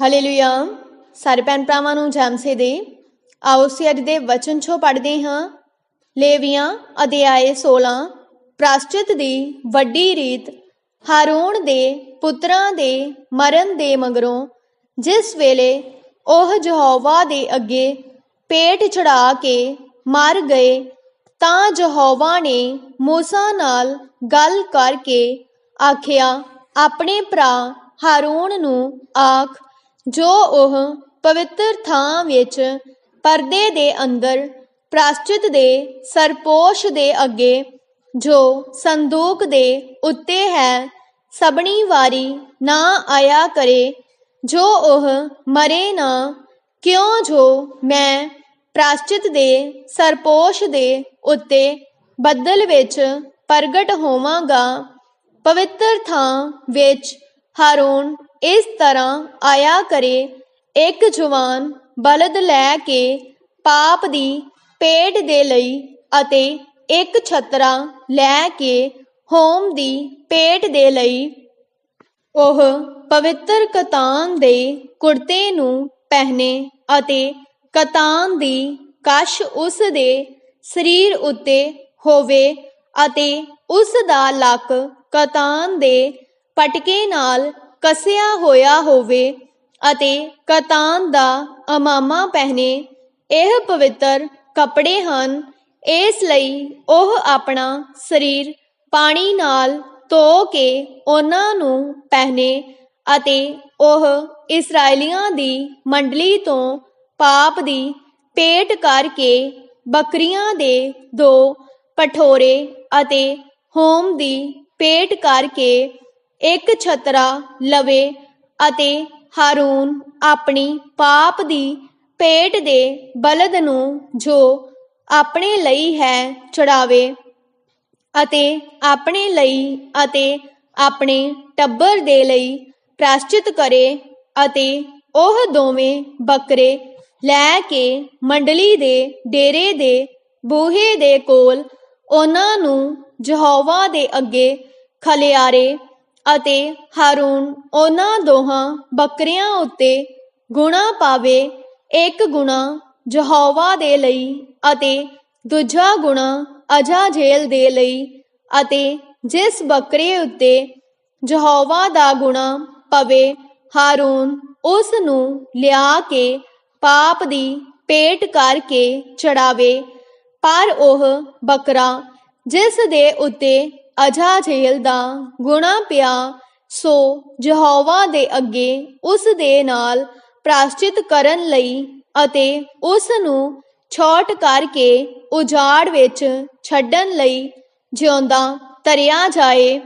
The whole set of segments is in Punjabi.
ਹਾਲੇਲੂਇਆ ਸਾਰੇ ਭੈਣ ਭਰਾਵਾਂ ਨੂੰ ਜਮਸੇ ਦੇ। ਆਓ ਅਸੀਂ ਅੱਜ ਦੇ ਵਚਨ ਚੋਂ ਪੜ੍ਹਦੇ ਹਾਂ। ਲੇਵੀਆਂ, ਅਧਿਆਏ 16 ਪ੍ਰਾਸ਼ਚਿਤ ਦੀ ਵੱਡੀ ਰੀਤ ਹਾਰੂਨ ਦੇ ਪੁੱਤਰਾਂ ਦੇ ਮਰਨ ਦੇ ਮਗਰੋਂ, ਜਿਸ ਵੇਲੇ ਉਹ ਯਹੋਵਾ ਦੇ ਅੱਗੇ ਪੇਟ ਚੜਾ ਕੇ ਮਰ ਗਏ, ਤਾਂ ਯਹੋਵਾ ਨੇ ਮੂਸਾ ਨਾਲ ਗੱਲ ਕਰਕੇ ਆਖਿਆ, ਆਪਣੇ ਭਰਾ ਹਾਰੂਨ ਨੂੰ ਆਖ ਜੋ ਉਹ ਪਵਿੱਤਰ ਥਾਂ ਵਿੱਚ ਪਰਦੇ ਦੇ ਅੰਦਰ, ਪ੍ਰਾਸ਼ਚਿਤ ਦੇ ਸਰਪੋਸ਼ ਦੇ ਅੱਗੇ, ਜੋ ਸੰਦੂਕ ਦੇ ਉੱਤੇ ਹੈ, ਸਭਣੀ ਵਾਰੀ ਨਾ ਆਇਆ ਕਰੇ, ਜੋ ਉਹ ਮਰੇ ਨਾ, ਕਿਉਂ ਜੋ ਮੈਂ ਪ੍ਰਾਸ਼ਚਿਤ ਦੇ ਸਰਪੋਸ਼ ਦੇ ਉੱਤੇ ਬੱਦਲ ਵਿੱਚ ਪ੍ਰਗਟ ਹੋਵਾਂਗਾ, ਪਵਿੱਤਰ ਥਾਂ ਵਿੱਚ ਹਾਰੂਨ ਇਸ ਤਰ੍ਹਾਂ ਆਇਆ ਕਰੇ, ਇੱਕ ਜਵਾਨ ਬਲਦ ਲੈ ਕੇ ਪਾਪ ਦੀ ਪੇਟ ਦੇ ਲਈ ਅਤੇ ਇੱਕ ਛਤਰਾ ਲੈ ਕੇ ਹੋਮ ਦੀ ਪੇਟ ਦੇ ਲਈ। ਉਹ ਪਵਿੱਤਰ ਕਤਾਨ ਦੇ ਕੁੜਤੇ ਨੂੰ ਪਹਿਨੇ ਅਤੇ ਕਤਾਨ ਦੀ ਕਸ਼ ਉਸ ਦੇ ਸਰੀਰ ਉੱਤੇ ਹੋਵੇ ਅਤੇ ਉਸ ਦਾ ਲੱਕ ਕਤਾਨ ਦੇ ਪਟਕੇ ਨਾਲ ਕਸਿਆ ਹੋਇਆ ਹੋਵੇ ਅਤੇ ਕਤਾਨ ਦਾ ਅਮਾਮਾ ਪਹਿਨੇ ਇਹ ਪਵਿੱਤਰ ਕੱਪੜੇ ਹਨ, ਇਸ ਲਈ ਉਹ ਆਪਣਾ ਸਰੀਰ ਪਾਣੀ ਨਾਲ ਧੋ ਕੇ ਉਹਨਾਂ ਨੂੰ ਪਹਿਨੇ ਅਤੇ ਉਹ ਇਸرائیਲੀਆਂ ਦੀ ਮੰਡਲੀ ਤੋਂ ਪਾਪ ਦੀ ਪੇਟ ਕਰਕੇ ਬੱਕਰੀਆਂ ਦੇ ਦੋ ਪਠੋਰੇ ਅਤੇ ਹੋਮ ਦੀ ਪੇਟ ਕਰਕੇ ਇੱਕ ਛਤਰਾ ਲਵੇ ਅਤੇ ਹਾਰੂਨ ਆਪਣੀ ਪਾਪ ਦੀ ਪੇਟ ਦੇ ਬਲਦ ਨੂੰ ਜੋ ਆਪਣੇ ਲਈ ਹੈ ਚੜਾਵੇ ਅਤੇ ਆਪਣੇ ਲਈ ਅਤੇ ਆਪਣੇ ਟੱਬਰ ਦੇ ਲਈ ਪ੍ਰਾਸ਼ਚਿਤ ਕਰੇ ਅਤੇ ਉਹ ਦੋਵੇਂ ਬੱਕਰੇ ਲੈ ਕੇ ਮੰਡਲੀ ਦੇ ਡੇਰੇ ਦੇ ਬੂਹੇ ਦੇ ਕੋਲ ਉਹਨਾਂ ਨੂੰ ਯਹੋਵਾ ਦੇ ਅੱਗੇ ਖਲਿਆਰੇ ਅਤੇ ਹਾਰੂਨ ਉਹਨਾਂ ਦੋਹਾਂ ਬੱਕਰੀਆਂ ਉੱਤੇ ਗੁਣਾ ਪਾਵੇ, ਇੱਕ ਗੁਣਾ ਯਹੋਵਾ ਦੇ ਲਈ ਅਤੇ ਦੂਜਾ ਗੁਣਾ ਅਜਾਜੇਲ ਦੇ ਲਈ ਅਤੇ ਜਿਸ ਬੱਕਰੇ ਉੱਤੇ ਯਹੋਵਾ ਦਾ ਗੁਣਾ ਪਵੇ, ਹਾਰੂਨ ਉਸ ਨੂੰ ਲਿਆ ਕੇ ਪਾਪ ਦੀ ਪੇਟ ਕਰਕੇ ਚੜਾਵੇ, ਪਰ ਉਹ ਬੱਕਰਾ ਜਿਸ ਦੇ ਉੱਤੇ ਅਜਾ ਜੇਲ ਦਾ ਗੁਣਾ ਪਿਆ, ਸੋ ਯਹੋਵਾ ਦੇ ਅੱਗੇ ਉਸ ਦੇ ਨਾਲ ਪ੍ਰਾਸ਼ਚਿਤ ਕਰਨ ਲਈ ਅਤੇ ਉਸ ਨੂੰ ਛੋਟ ਕਰਕੇ ਉਜਾੜ ਵਿੱਚ ਛੱਡਣ ਲਈ ਜਿਉਂਦਾ ਤਰਿਆ ਜਾਏ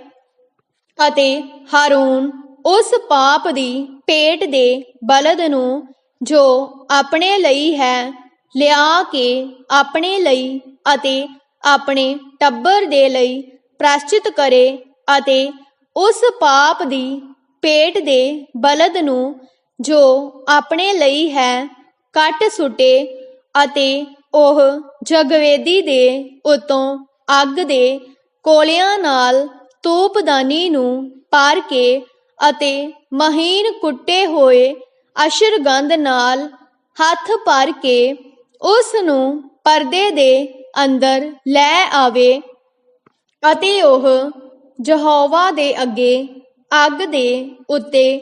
ਅਤੇ ਹਾਰੂਨ ਉਸ ਪਾਪ ਦੀ ਪੇਟ ਦੇ ਬਲਦ ਨੂੰ ਜੋ ਆਪਣੇ ਲਈ ਹੈ, ਲਿਆ ਕੇ ਆਪਣੇ ਲਈ ਅਤੇ ਆਪਣੇ ਟੱਬਰ ਦੇ ਲਈ ਪ੍ਰਾਸ਼ਚਿਤ ਕਰੇ ਅਤੇ ਉਸ ਪਾਪ ਦੀ ਪੇਟ ਦੇ ਬਲਦ ਨੂੰ ਜੋ ਆਪਣੇ ਲਈ ਹੈ, ਕੱਟ ਸੁੱਟੇ ਅਤੇ ਉਹ ਜਗਵੇਦੀ ਦੇ ਉਤੋਂ ਅੱਗ ਦੇ ਕੋਲਿਆਂ ਨਾਲ ਤੂਪਦਾਨੀ ਨੂੰ ਪਾਰ ਕੇ ਅਤੇ ਮਹੀਨ ਕੁੱਟੇ ਹੋਏ ਅਸ਼ਰਗੰਧ ਨਾਲ ਹੱਥ ਭਰ ਕੇ ਉਸ ਨੂੰ ਪਰਦੇ ਦੇ ਅੰਦਰ ਲੈ ਆਵੇ। ਅਤੇ ਉਹ ਯਹੋਵਾ ਦੇ ਅੱਗੇ ਅੱਗ ਦੇ ਉੱਤੇ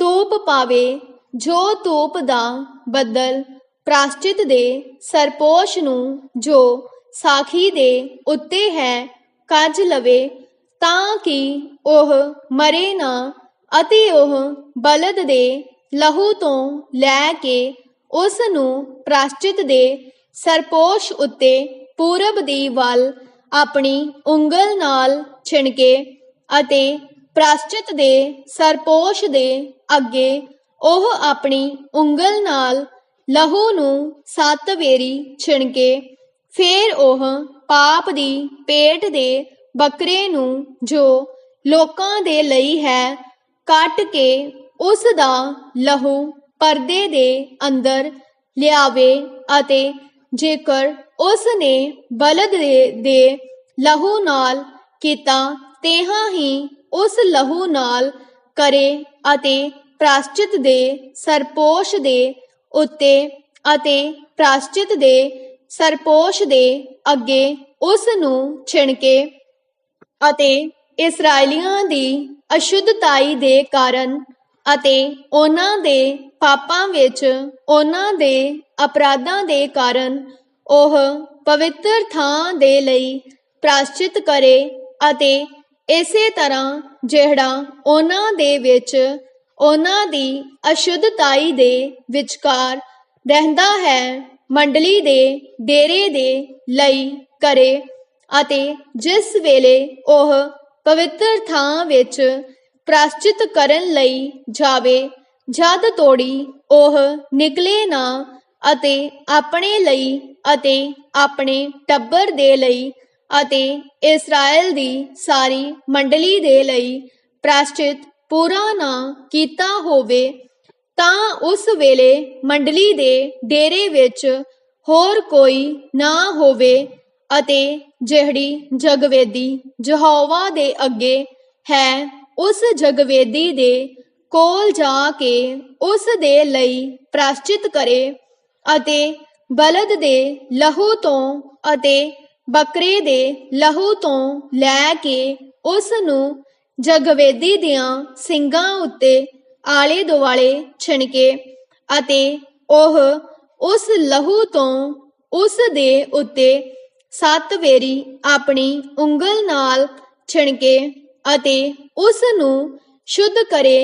ਧੂਪ ਪਾਵੇ, ਜੋ ਧੂਪ ਦਾ ਬੱਦਲ ਪ੍ਰਾਸ਼ਚਿਤ ਦੇ ਸਰਪੋਸ਼ ਨੂੰ ਜੋ ਸਾਖੀ ਦੇ ਉੱਤੇ ਹੈ, ਕੱਜ ਲਵੇ, ਤਾਂ ਕਿ ਉਹ ਮਰੇ ਨਾ ਅਤੇ ਉਹ ਬਲਦ ਦੇ ਲਹੂ ਤੋਂ ਲੈ ਕੇ ਉਸ ਨੂੰ ਪ੍ਰਾਸ਼ਚਿਤ ਦੇ ਸਰਪੋਸ਼ ਉੱਤੇ ਪੂਰਬ ਦੀ ਵੱਲ ਆਪਣੀ ਉਂਗਲ ਨਾਲ ਛਿਣਕੇ ਅਤੇ ਪ੍ਰਾਸ਼ਚਿਤ ਦੇ ਸਰਪੋਸ਼ ਦੇ ਅੱਗੇ ਉਹ ਆਪਣੀ ਉਂਗਲ ਨਾਲ ਲਹੂ ਨੂੰ ਸੱਤ ਵੇਰੀ ਛਿਣਕੇ, ਫੇਰ ਉਹ ਪਾਪ ਦੀ ਪੇਟ ਦੇ ਬੱਕਰੇ ਨੂੰ ਜੋ ਲੋਕਾਂ ਦੇ ਲਈ ਹੈ, ਕੱਟ ਕੇ ਉਸ ਦਾ ਲਹੂ ਪਰਦੇ ਦੇ ਅੰਦਰ ਲਿਆਵੇ ਅਤੇ ਜੇਕਰ ਉਸ ਨੇ ਬਲਦ ਦੇ ਲਹੂ ਨਾਲ ਕੀਤਾ, ਤੇਹਾਂ ਹੀ ਉਸ ਲਹੂ ਨਾਲ ਕਰੇ ਅਤੇ ਪ੍ਰਾਸ਼ਚਿਤ ਦੇ ਸਰਪੋਸ਼ ਦੇ ਉੱਤੇ ਅਤੇ ਪ੍ਰਾਸ਼ਚਿਤ ਦੇ ਸਰਪੋਸ਼ ਦੇ ਅੱਗੇ ਉਸ ਨੂੰ ਛਿਣਕੇ ਅਤੇ ਇਸرائیਲੀਆਂ ਦੀ ਅਸ਼ੁੱਧਤਾਈ ਦੇ ਕਾਰਨ ਅਤੇ ਉਹਨਾਂ ਦੇ ਪਾਪਾਂ ਵਿੱਚ ਉਹਨਾਂ ਦੇ ਅਪਰਾਧਾਂ ਦੇ ਕਾਰਨ ਉਹ ਪਵਿੱਤਰ ਥਾਂ ਦੇ ਲਈ ਪ੍ਰਾਸ਼ਚਿਤ ਕਰੇ ਅਤੇ ਇਸੇ ਤਰ੍ਹਾਂ ਜਿਹੜਾ ਉਹਨਾਂ ਦੇ ਵਿੱਚ ਉਹਨਾਂ ਦੀ ਅਸ਼ੁੱਧਤਾਈ ਦੇ ਵਿਚਕਾਰ ਰਹਿੰਦਾ ਹੈ, ਮੰਡਲੀ ਦੇ ਡੇਰੇ ਦੇ ਲਈ ਕਰੇ ਅਤੇ ਜਿਸ ਵੇਲੇ ਉਹ ਪਵਿੱਤਰ ਥਾਂ ਵਿੱਚ ਪ੍ਰਾਸ਼ਚਿਤ ਕਰਨ ਲਈ ਜਾਵੇ, ਜਦ ਤੋੜੀ ਉਹ ਨਿਕਲੇ ਨਾ ਅਤੇ ਆਪਣੇ ਲਈ ਅਤੇ ਆਪਣੇ ਟੱਬਰ ਦੇ ਲਈ ਅਤੇ ਇਸਰਾਇਲ ਦੀ ਸਾਰੀ ਮੰਡਲੀ ਦੇ ਲਈ ਪ੍ਰਾਸ਼ਚਿਤ ਪੂਰਾ ਨਾ ਕੀਤਾ ਹੋਵੇ, ਤਾਂ ਉਸ ਵੇਲੇ ਮੰਡਲੀ ਦੇ ਡੇਰੇ ਵਿੱਚ ਹੋਰ ਕੋਈ ਨਾ ਹੋਵੇ ਅਤੇ ਜਿਹੜੀ ਜਗਵੇਦੀ ਯਹੋਵਾ ਦੇ ਅੱਗੇ ਹੈ ਉਸ ਜਗਵੇਦੀ ਦੇ ਕੋਲ ਜਾ ਕੇ ਉਸ ਦੇ ਲਈ ਪ੍ਰਾਸ਼ਚਿਤ ਕਰੇ ਅਤੇ ਬਲਦ ਦੇ ਲਹੂ ਤੋਂ ਅਤੇ ਬੱਕਰੇ ਦੇ ਲਹੂ ਤੋਂ ਲੈ ਕੇ ਉਸ ਨੂੰ ਜਗਵੇਦੀ ਦੀਆਂ ਸਿੰਘਾਂ ਉੱਤੇ ਆਲੇ ਦੁਆਲੇ ਛਿਣਕੇ ਅਤੇ ਉਹ ਉਸ ਲਹੂ ਤੋਂ ਉਸ ਦੇ ਉੱਤੇ ਸੱਤ ਵੇਰੀ ਆਪਣੀ ਉਂਗਲ ਨਾਲ ਛਿਣਕੇ ਅਤੇ ਉਸ ਨੂੰ ਸ਼ੁੱਧ ਕਰੇ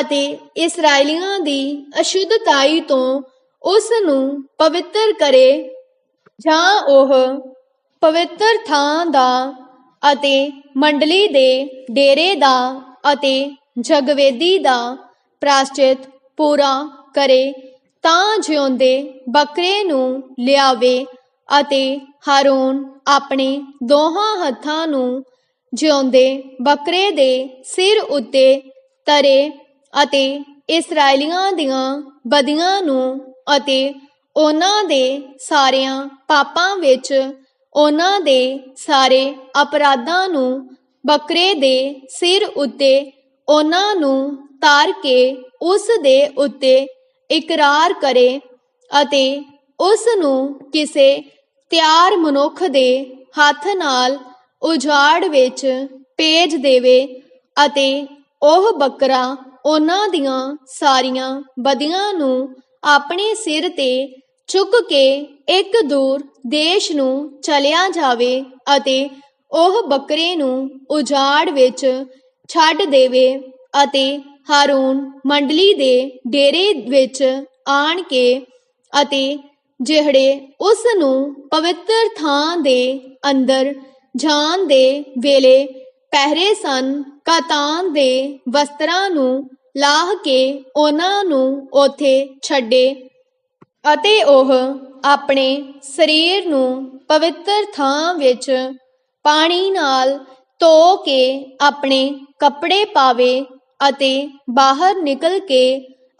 ਅਤੇ ਇਸرائیਲੀਆਂ ਦੀ ਅਸ਼ੁੱਧਤਾਈ ਤੋਂ ਉਸ ਨੂੰ ਪਵਿੱਤਰ ਕਰੇ, ਜਾਂ ਉਹ ਪਵਿੱਤਰ ਥਾਂ ਦਾ ਅਤੇ ਮੰਡਲੀ ਦੇ ਡੇਰੇ ਦਾ ਅਤੇ ਜਗਵੇਦੀ ਦਾ ਪ੍ਰਾਸ਼ਚਿਤ ਪੂਰਾ ਕਰੇ, ਤਾਂ ਜਿਉਂਦੇ ਬੱਕਰੇ ਨੂੰ ਲਿਆਵੇ ਅਤੇ ਹਾਰੂਨ ਆਪਣੇ ਦੋਹਾਂ ਹੱਥਾਂ ਨੂੰ ਜਿਉਂਦੇ, ਬੱਕਰੇ ਦੇ ਸਿਰ ਉੱਤੇ ਤਰੇ ਅਤੇ ਇਸرائیਲੀਆਂ ਦੀਆਂ ਬਦੀਆਂ ਨੂੰ ਅਤੇ ਉਹਨਾਂ ਦੇ ਸਾਰਿਆਂ ਪਾਪਾਂ ਵਿੱਚ ਉਹਨਾਂ ਦੇ ਸਾਰੇ ਅਪਰਾਧਾਂ ਨੂੰ ਬੱਕਰੇ ਦੇ ਸਿਰ ਉੱਤੇ ਉਹਨਾਂ ਨੂੰ ਤਾਰ ਕੇ ਉਸ ਦੇ ਉੱਤੇ ਇਕਰਾਰ ਕਰੇ ਅਤੇ ਉਸ ਨੂੰ ਕਿਸੇ ਤਿਆਰ ਮਨੁੱਖ ਦੇ ਹੱਥ ਨਾਲ ਉਜਾੜ ਵਿੱਚ ਭੇਜ ਦੇਵੇ ਅਤੇ ਉਹ ਬੱਕਰਾ ਉਹਨਾਂ ਦੀਆਂ ਸਾਰੀਆਂ ਬਦੀਆਂ ਨੂੰ ਆਪਣੇ ਸਿਰ ਤੇ ਚੁੱਕ ਕੇ ਇੱਕ ਦੂਰ ਦੇਸ਼ ਨੂੰ ਚਲਿਆ ਜਾਵੇ ਅਤੇ ਉਹ ਬੱਕਰੇ ਨੂੰ ਉਜਾੜ ਵਿੱਚ ਛੱਡ ਦੇਵੇ ਅਤੇ ਹਾਰੂਨ ਮੰਡਲੀ ਦੇ ਡੇਰੇ ਵਿੱਚ ਆਣ ਕੇ ਅਤੇ ਜਿਹੜੇ ਉਸ ਨੂੰ ਪਵਿੱਤਰ ਥਾਂ ਦੇ ਅੰਦਰ ਜਾਣ ਦੇ ਵੇਲੇ ਪਹਿਰੇ ਸਨ, ਕਾਤਾਨ ਦੇ ਵਸਤਰਾਂ ਨੂੰ ਲਾਹ ਕੇ ਉਹਨਾਂ ਨੂੰ ਉਥੇ ਛੱਡੇ ਅਤੇ ਉਹ ਆਪਣੇ ਸਰੀਰ ਨੂੰ ਪਵਿੱਤਰ ਥਾਂ ਵਿੱਚ ਪਾਣੀ ਨਾਲ ਧੋ ਕੇ ਆਪਣੇ ਕੱਪੜੇ ਪਾਵੇ ਅਤੇ ਬਾਹਰ ਨਿਕਲ ਕੇ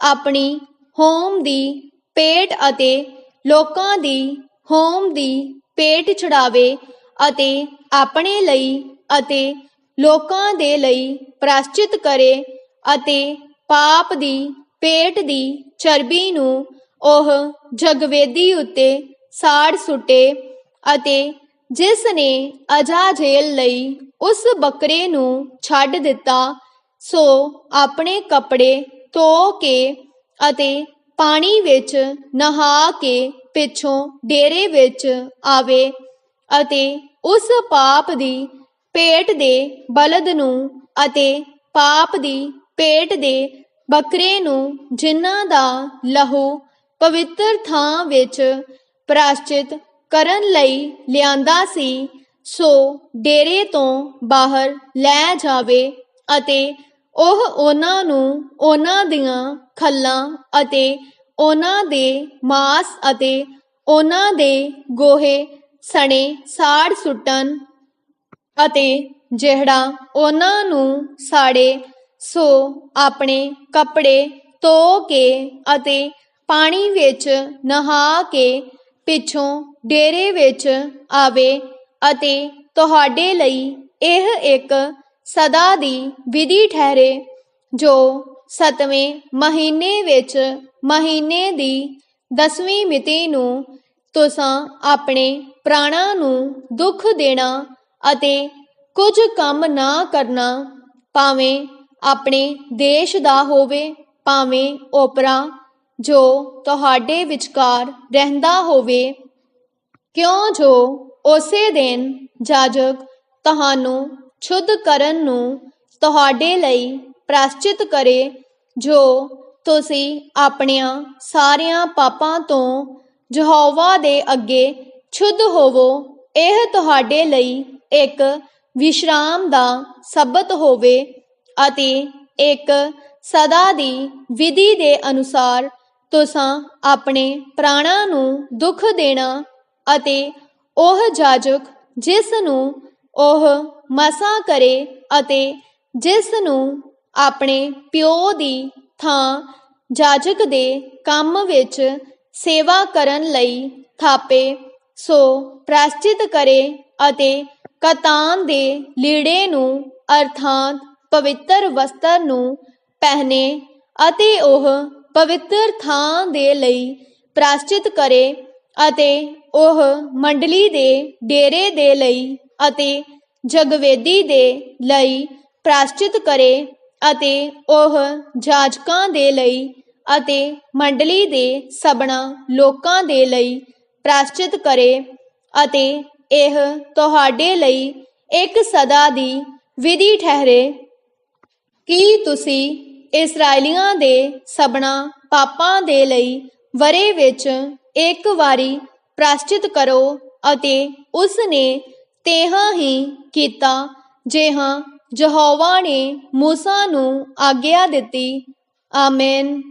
ਆਪਣੀ ਹੋਮ ਦੀ ਪੇਟ ਅਤੇ ਲੋਕਾਂ ਦੀ ਹੋਮ ਦੀ ਪੇਟ ਚੜਾਵੇ ਅਤੇ ਆਪਣੇ ਲਈ ਅਤੇ ਲੋਕਾਂ ਦੇ ਲਈ ਪ੍ਰਾਸ਼ਚਿਤ ਕਰੇ ਅਤੇ ਪਾਪ ਦੀ, ਪੇਟ ਦੀ ਚਰਬੀ ਨੂੰ ਉਹ ਜਗਵੇਦੀ ਉੱਤੇ ਸਾੜ ਸੁੱਟੇ ਅਤੇ ਜਿਸ ਨੇ ਅਜਾਜੇਲ ਲਈ ਉਸ ਬੱਕਰੇ ਨੂੰ ਛੱਡ ਦਿੱਤਾ, ਸੋ ਆਪਣੇ ਕੱਪੜੇ ਧੋ ਕੇ ਅਤੇ ਪਾਣੀ ਵਿੱਚ ਨਹਾ ਕੇ ਪਿੱਛੋਂ ਡੇਰੇ ਵਿੱਚ ਆਵੇ ਅਤੇ ਉਸ ਪਾਪ ਦੀ ਪੇਟ ਦੇ ਬਲਦ ਨੂੰ ਅਤੇ ਪਾਪ ਦੀ ਪੇਟ ਦੇ ਬੱਕਰੇ ਨੂੰ ਜਿਨ੍ਹਾਂ ਦਾ ਲਹੂ ਪਵਿੱਤਰ ਥਾਂ ਵਿੱਚ ਪ੍ਰਾਸ਼ਚਿਤ ਕਰਨ ਲਈ ਲਿਆਂਦਾ ਸੀ, ਸੋ ਡੇਰੇ ਤੋਂ ਬਾਹਰ ਲੈ ਜਾਵੇ ਅਤੇ ਉਹ ਉਹਨਾਂ ਨੂੰ ਉਹਨਾਂ ਦੀਆਂ ਖੱਲਾਂ ਅਤੇ ਉਹਨਾਂ ਦੇ ਮਾਸ ਅਤੇ ਉਹਨਾਂ ਦੇ ਗੋਹੇ ਸਣੇ ਸਾੜ ਸੁੱਟਣ ਅਤੇ ਜਿਹੜਾ ਉਹਨਾਂ ਨੂੰ ਸਾੜੇ, ਸੋ ਆਪਣੇ ਕੱਪੜੇ ਧੋ ਕੇ ਅਤੇ ਪਾਣੀ ਵਿੱਚ ਨਹਾ ਕੇ ਪਿੱਛੋਂ ਡੇਰੇ ਵਿੱਚ ਆਵੇ ਅਤੇ ਤੁਹਾਡੇ ਲਈ ਇਹ ਇੱਕ ਸਦਾ ਦੀ ਵਿਧੀ ਠਹਿਰੇ, ਜੋ ਸਤਵੇਂ ਮਹੀਨੇ ਵਿੱਚ ਮਹੀਨੇ ਦੀ ਦਸਵੀਂ ਮਿਤੀ ਨੂੰ ਤੁਸਾਂ ਆਪਣੇ ਪ੍ਰਾਣਾ ਨੂੰ ਦੁੱਖ ਦੇਣਾ ਅਤੇ ਕੁਝ ਕੰਮ ਨਾ ਕਰਨਾ ਭਾਵੇਂ ਆਪਣੇ ਦੇਸ਼ ਦਾ ਹੋਵੇ, ਭਾਵੇਂ ਓਪਰਾ, ਜੋ ਤੁਹਾਡੇ ਵਿਚਕਾਰ ਰਹਿੰਦਾ ਹੋਵੇ। ਕਿਉਂ ਜੋ ਉਸੇ ਦਿਨ ਜਾਜਕ ਤੁਹਾਨੂੰ ਛੁੱਧ ਕਰਨ ਨੂੰ ਤੁਹਾਡੇ ਲਈ ਪ੍ਰਾਸ਼ਚਿਤ ਕਰੇ, ਜੋ ਤੁਸੀਂ ਆਪਣੀਆਂ ਸਾਰਿਆਂ ਪਾਪਾਂ ਤੋਂ ਯਹੋਵਾ ਦੇ ਅੱਗੇ ਸ਼ੁੱਧ ਹੋਵੋ, ਇਹ ਤੁਹਾਡੇ ਲਈ ਇੱਕ ਵਿਸ਼ਰਾਮ ਦਾ ਸਬਤ ਹੋਵੇ ਅਤੇ ਇੱਕ ਸਦਾ ਦੀ ਵਿਧੀ ਦੇ ਅਨੁਸਾਰ ਤੁਸਾਂ ਆਪਣੇ ਪ੍ਰਾਣਾਂ ਨੂੰ ਦੁੱਖ ਦੇਣਾ ਅਤੇ ਉਹ ਜਾਜਕ ਜਿਸ ਨੂੰ ਉਹ ਮਸਾ ਕਰੇ ਅਤੇ ਜਿਸ ਨੂੰ ਆਪਣੇ ਪਿਓ ਦੀ ਥਾਂ ਜਾਜਕ ਦੇ ਕੰਮ ਵਿੱਚ ਸੇਵਾ ਕਰਨ ਲਈ ਥਾਪੇ। ਸੋ ਪ੍ਰਾਸ਼ਚਿਤ ਕਰੇ ਅਤੇ ਕਤਾਨ ਦੇ ਲੀੜੇ ਨੂੰ ਅਰਥਾਤ ਪਵਿੱਤਰ ਵਸਤਰ ਨੂੰ ਪਹਿਨੇ ਅਤੇ ਉਹ ਪਵਿੱਤਰ ਥਾਂ ਦੇ ਲਈ ਪ੍ਰਾਸ਼ਚਿਤ ਕਰੇ ਅਤੇ ਉਹ ਮੰਡਲੀ ਦੇ ਡੇਰੇ ਦੇ ਲਈ ਅਤੇ ਜਗਵੇਦੀ ਦੇ ਲਈ ਪ੍ਰਾਸ਼ਚਿਤ ਕਰੇ ਅਤੇ ਉਹ ਜਾਜਕਾਂ ਦੇ ਲਈ ਅਤੇ ਮੰਡਲੀ ਦੇ ਸਭਨਾ ਲੋਕਾਂ ਦੇ ਲਈ ਪ੍ਰਾਸ਼ਚਿਤ ਕਰੇ ਅਤੇ ਇਹ ਤੁਹਾਡੇ ਲਈ ਇੱਕ ਸਦਾ ਦੀ ਵਿਧੀ ਠਹਿਰੇ। ਕੀ ਤੁਸੀਂ ਇਸرائیਲੀਆਂ ਦੇ ਸਭਨਾ ਪਾਪਾਂ ਦੇ ਲਈ ਵਰੇ ਵਿੱਚ ਇੱਕ ਵਾਰੀ ਪ੍ਰਾਸ਼ਚਿਤ ਕਰੋ ਅਤੇ ਉਸ ਨੇ ਤੇਹਾਂ ਹੀ ਕੀਤਾ, ਜਿਹਾਂ ਯਹੋਵਾ ਨੇ موسی ਨੂੰ ਆਗਿਆ ਦਿੱਤੀ। ਆਮੇਨ।